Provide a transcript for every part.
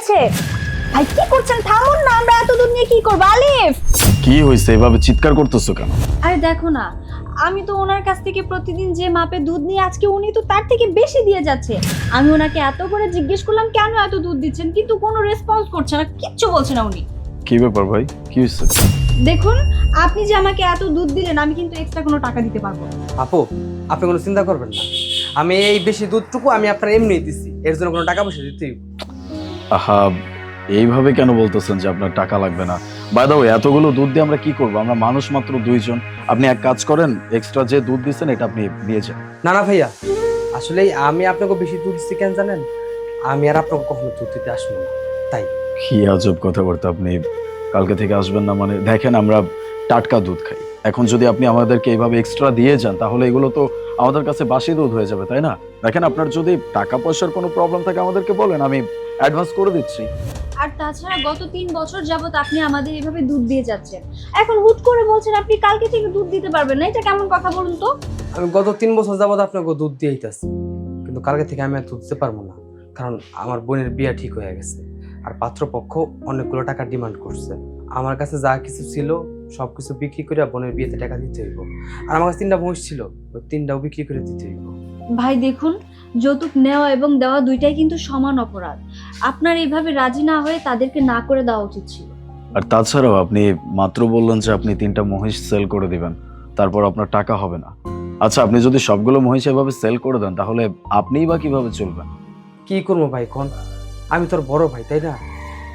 হয়েছে? ভাই কি করছেন? থামুন না আমরা এত দুধ নিয়ে কি করব? আলিফ! কি হয়েছে? এভাবে চিৎকার করতেছো কেন? আরে দেখো না আমি তো ওনার কাছ থেকে প্রতিদিন যে মাপে দুধ নিয়ে আজকে উনি তো তার থেকে বেশি দিয়ে যাচ্ছে। আমি ওনাকে এত করে জিজ্ঞেস করলাম কেন এত দুধ দিচ্ছেন? কিন্তু কোনো রেসপন্স করছে না কিচ্ছু বলছে না উনি। কি ব্যাপার ভাই? কি হয়েছে? দেখুন আপনি যে আমাকে এত দুধ দিলেন আমি কিন্তু এক্সট্রা কোনো টাকা দিতে পারব না। আপু আপনি কোনো চিন্তা করবেন না। আমি এই বেশি দুধটুকু আমি আপনার এমনি দিচ্ছি এর জন্য কোনো টাকা পয়সা দিতেই আহা এইভাবে কেন বলতেছেন যে আপনার টাকা লাগবে না? বাই দ্য এতগুলো দুধ দিয়ে আমরা কি করব? আমরা মানুষ মাত্র দুইজন। আপনি এক কাজ করেন এক্সট্রা যে দুধ দিচ্ছেন এটা আপনি নিয়ে যান। না না ভাইয়া আসলে আমি আপনাকে বেশি দুধ দিচ্ছি কেন জানেন? আমি আর আপনাকে কখনো দুধ দিতে আসব না তাই। কি আজব কথাবার্তা আপনি। কালকে থেকে আসবেন না মানে দেখেন আমরা টাটকা দুধ খাই। এখন যদি আপনি আমাদেরকে এইভাবে এক্সট্রা দিয়ে যান তাহলে এগুলো তো আমাদের কাছে বাসি দুধ হয়ে যাবে তাই না? দেখেন আপনার যদি টাকা পয়সার কোনো প্রবলেম থাকে আমাদেরকে বলেন আমি অ্যাডভান্স করে দিচ্ছি। আর তাছাড়া গত তিন বছর যাবত আপনি আমাদের এভাবে দুধ দিয়ে যাচ্ছেন। এখন হুট করে বলছেন আপনি কালকে থেকে দুধ দিতে পারবেন না এটা কেমন কথা বলুন তো? আমি গত তিন বছর যাবত আপনাকে দুধ দিয়ে আইতাছি কিন্তু কালকে থেকে আমি আর দুধ দিতে পারব না কারণ আমার বোনের বিয়ে ঠিক হয়ে গেছে। আর পাত্রপক্ষ অনেকগুলো টাকা ডিমান্ড করছে। আমার কাছে যা কিছু ছিল সব কিছু বিক্রি করে বোনের বিয়েতে টাকা দিতে হইব। আর আমার কাছে তিনটা মহিষ ছিল ওই তিনটাও বিক্রি করে দিতে হইব। ভাই দেখুন যৌতুক নেওয়া এবং দেওয়া দুইটাই কিন্তু সমান অপরাধ। আপনার এইভাবে রাজি না হয়ে তাদেরকে না করে দেওয়া উচিত ছিল। আর তাছাড়াও আপনি মাত্র বললেন যে আপনি তিনটা মহিষ সেল করে দিবেন তারপর আপনার টাকা হবে না। আচ্ছা আপনি যদি সবগুলো মহিষ এভাবে সেল করে দেন তাহলে আপনিই বা কীভাবে চলবেন? কি করব ভাই কোন? আমি তোর বড় ভাই তাই না?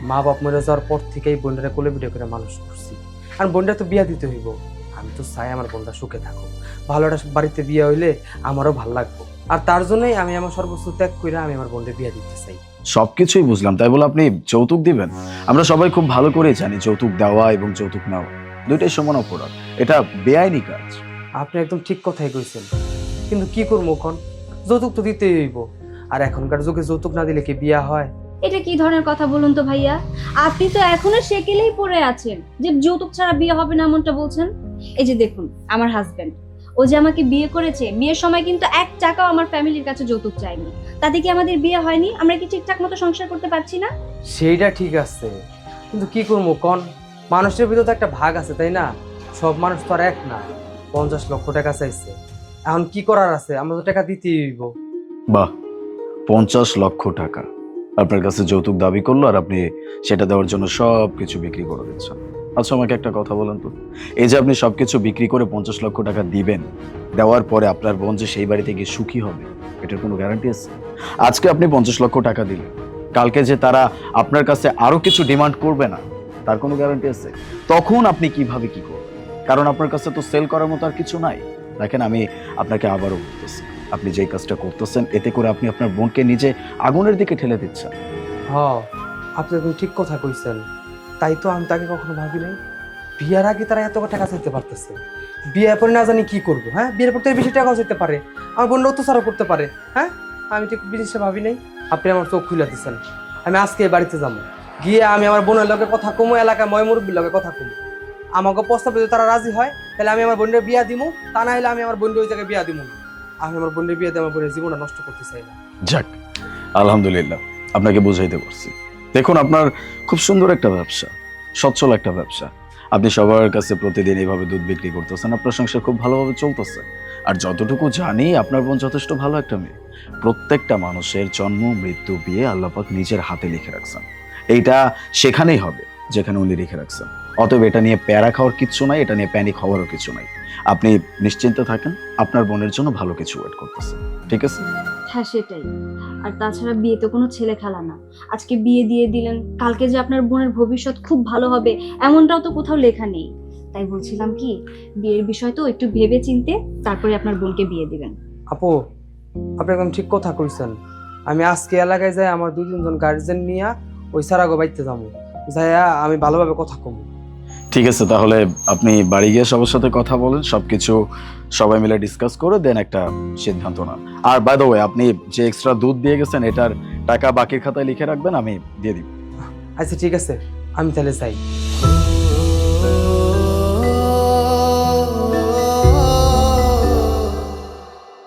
মা বাপ মরে যাওয়ার পর থেকেই বোনটা কোলে পিঠে করে মানুষ করছি। আর বোনটা তো বিয়া দিতে হইব। আমি তো চাই আমার বোনটা সুখে থাকুক। ভালো একটা বাড়িতে বিয়ে হইলে আমারও ভালো লাগবে। আর তার জন্যই আমি আমার সর্বোচ্চ ত্যাগ করে আমি আমার বোনটা বিয়া দিতে চাই। সবকিছুই বুঝলাম তাই বলে আপনি যৌতুক দিবেন? আমরা সবাই খুব ভালো করেই জানি যৌতুক দেওয়া এবং যৌতুক নেওয়া। দুইটাই সমান অপরাধ। এটা বেআইনি কাজ। আপনি একদম ঠিক কথাই কইছেন। কিন্তু কি করব কোন যৌতুক তো দিতেই হইব। আর এখনকার যুগে যৌতুক না দিলে কি বিয়া হয়? এটা কি ধরনের কথা বলুন তো ভাইয়া? আপনি তো এখনও সেকেলেই পড়ে আছেন যে যৌতুক ছাড়া বিয়ে হবে না এমনটা বলছেন? এই যে দেখুন আমার হাজবেন্ড ও যে আমাকে বিয়ে করেছে বিয়ের সময় কিন্তু এক টাকাও আমার ফ্যামিলির কাছে যৌতুক চাইনি তাতে কি আমাদের বিয়ে হয়নি? আমরা কি ঠিকঠাক মতো সংসার করতে পারছি না? সেইটা ঠিক আছে। কিন্তু কি করব কন? মানুষের ভিতরে তো একটা ভাগ আছে তাই না? সব মানুষ তো আর এক না। পঞ্চাশ লক্ষ টাকা চাইছে। এখন কি করার আছে? আমরা তো টাকা দিতেই হইব। বাহ পঞ্চাশ লক্ষ টাকা। আপনার কাছে যৌতুক দাবি করল আর আপনি সেটা দেওয়ার জন্য সব কিছু বিক্রি করে দিচ্ছেন। আচ্ছা আমাকে একটা কথা বলেন তো। এই যে আপনি সবকিছু বিক্রি করে পঞ্চাশ লক্ষ টাকা দিবেন, দেওয়ার পরে আপনার বোন যে সেই বাড়িতে গিয়ে সুখী হবে, এটার কোনো গ্যারান্টি আছে? আজকে আপনি পঞ্চাশ লক্ষ টাকা দিলেন, কালকে যে তারা আপনার কাছে আরও কিছু ডিমান্ড করবে না, তার কোনো গ্যারান্টি আছে? তখন আপনি কীভাবে কি করবেন? কারণ আপনার কাছে তো সেল করার মতো আর কিছু নাই। দেখেন, আমি আপনাকে আবারও বলতেছি, আপনি যেই কাজটা করতেছেন, এতে করে আপনি আপনার বোনকে নিজে আগুনের দিকে ঠেলে দিচ্ছেন। হ, আপনি ঠিক কথা কইছেন। তাই তো আমি তাকে কখনো ভাবি নাই। বিয়ার আগে তারা এত টাকা চাইতে পারতেছে। বিয়ের পরে না জানি কি করব হ্যাঁ? বিয়ের পর থেকে বেশি টাকাও চাইতে পারে। আমার বোন অত্যাচারও করতে পারে হ্যাঁ? আমি ঠিক জিনিসটা ভাবি নাই। আপনি আমার চোখ খুলে দিচ্ছেন আমি আজকে বাড়িতে যাব। গিয়ে আমি আমার বোনের লগে কথা কমো এলাকায় ময় মুরব্বীর লগে কথা কমো। আমাকে প্রস্তাবে যদি তারা রাজি হয়, তাহলে আমি আমার বোনের বিয়া দিমু। তা না হলে আমি আমার বোনের ওই জায়গায় বিয়া না। আমি আমার বোনের বিয়ে দিয়ে আমার বোনের জীবনটা নষ্ট করতে চাই না। যাক, আলহামদুলিল্লাহ। আপনাকে বুঝাইতে পারছি। দেখুন, আপনার খুব সুন্দর একটা ব্যবসা, সচ্ছল একটা ব্যবসা। আপনি সবার কাছে প্রতিদিন এইভাবে দুধ বিক্রি করতেছেন, আপনার সংসার খুব ভালোভাবে চলতেছে। আর যতটুকু জানি, আপনার বোন যথেষ্ট ভালো একটা মেয়ে। প্রত্যেকটা মানুষের জন্ম, মৃত্যু, বিয়ে আল্লাপাক নিজের হাতে লিখে রাখছেন। এইটা সেখানেই হবে, যেখানে উনি লিখে রাখছেন। অতএব এটা নিয়ে প্যারা খাওয়ার কিচ্ছু নাই, এটা নিয়ে প্যানিক হওয়ারও কিছু নাই। আপনি নিশ্চিন্ত থাকেন, আপনার বোনের জন্য ভালো কিছু ওয়েট করতেছে। ঠিক আছে? হ্যাঁ সেটাই। আর তাছাড়া বিয়ে তো কোনো ছেলে খেলা না। আজকে বিয়ে দিয়ে দিলেন, কালকে যে আপনার বোনের ভবিষ্যৎ খুব ভালো হবে, এমনটাও তো কোথাও লেখা নেই। তাই বলছিলাম কি, বিয়ের বিষয় তো একটু ভেবে চিনতে তারপরে আপনার বোনকে বিয়ে দিবেন। আপু, আপনি একদম ঠিক কথা কইছেন। আমি আজকে এলাকায় যাই, আমার দুই তিনজন গার্জেন নিয়ে ওই সারাগো বাইতে যাব যাইয়া আমি ভালোভাবে কথা কমু। ঠিক আছে, তাহলে আপনি বাড়ি গিয়ে সবার সাথে কথা বলেন, সবকিছু সবাই মিলে ডিসকাস করে দেন একটা সিদ্ধান্ত নেন। আর বাই দ্য ওয়ে আপনি যে এক্সট্রা দুধ দিয়ে গেছেন, এটার টাকা বাকির খাতায় লিখে রাখবেন, আমি দিয়ে দিব। আচ্ছা ঠিক আছে, আমি তাহলে যাই।